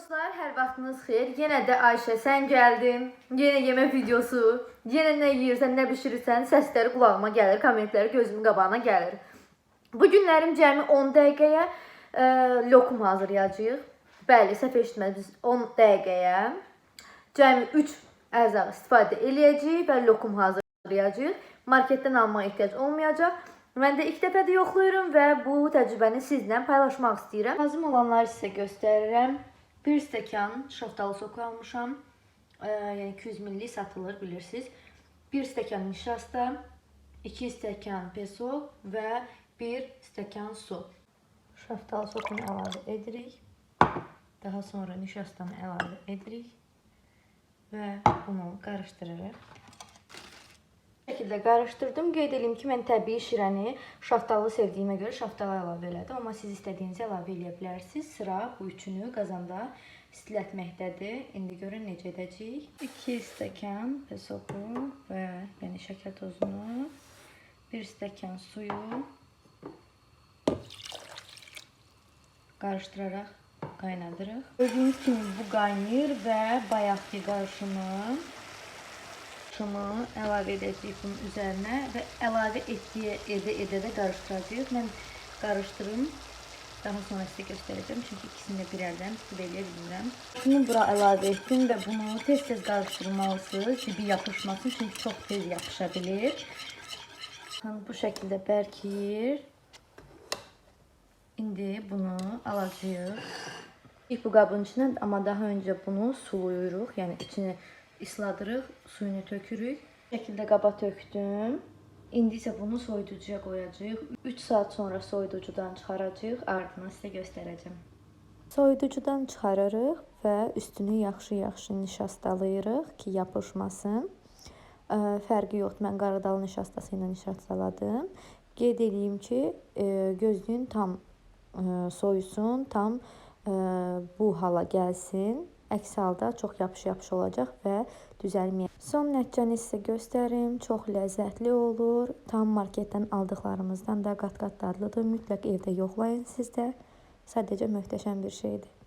dostlar, hər vaxtınız xeyir. Yenə də Ayşə sən gəldin. Yenə yemək videosu. Yenə nə yeyirsən, nə bişirirsən, səsləri qulağıma gəlir, kommentləri gözümün qabağına gəlir. Bu günlərim cəmi 10 dəqiqəyə ə, lokum hazırlayacağıq. Bəli, səhv eşitmədiniz. 10 dəqiqəyə cəmi 3 ərzaq istifadə eləyəcəyik və lokum hazırlayacağıq. Marketdən almağa ehtiyac olmayacaq. Mən də ilk dəfə də yoxlayıram və bu təcrübəni sizlə paylaşmaq istəyirəm. Lazım olanları sizə göstərirəm. 1 stəkan şaftalı soku almışam. Ee, yəni 200 ml satılır, bilirsiniz. 1 stəkan nişasta, 2 stəkan peso və 1 stəkan su. Şaftalı sokunu əlavə edirik. Daha sonra nişastanı əlavə edirik və bunu qarışdırırıq. Bu şəkildə qarışdırdım. Qeyd edeyim ki, mən təbii şirəni şaftalı sevdiyimə görə şaftalı əlavə elədim, amma siz istədiyinizi əlavə eləyə bilərsiniz. Sıra bu üçünü qazanda istilətməkdədir. İndi görün necə edəcəyik. 2 stəkan pesoku və yəni şəkər tozunu, 1 stəkan suyu qarışdıraraq qaynadırıq. Gördüyünüz kimi bu qaynayır və bayaqki qarışımı karışımı əlavə edəcəyik bunun üzərinə və əlavə etdiyə edə edə də qarışdıracağıq. Mən qarışdırım. Daha sonra sizə göstərəcəm çünki ikisini də bir əldən tutup eləyə bilmirəm. Bunu bura əlavə etdim və bunu tez-tez qarışdırmalısınız. Dibi yapışmasın çünki çox tez yapışa bilir. Bu şəkildə bərkiyir. İndi bunu alacağıq. İlk bu qabın içinə amma daha öncə bunu sulayırıq. Yəni içini ısladırıq, suyunu tökürük. Bu şəkildə qaba tökdüm. İndi isə bunu soyuducuya qoyacağıq. 3 saat sonra soyuducudan çıxaracağıq, ardından sizə göstərəcəm. Soyuducudan çıxarırıq və üstünü yaxşı-yaxşı nişastalayırıq ki, yapışmasın. Fərqi yoxdur. Mən qaradal nişastası ilə nişastaladım. Qeyd edeyim ki, gözləyin tam soyusun, tam bu hala gəlsin. Əks halda çox yapış-yapış olacaq və düzəlməyəcək. Son nəticəni sizə göstərim. Çox ləzzətli olur. Tam marketdən aldıqlarımızdan da qat-qat dadlıdır. Mütləq evdə yoxlayın siz də. Sadəcə möhtəşəm bir şeydir.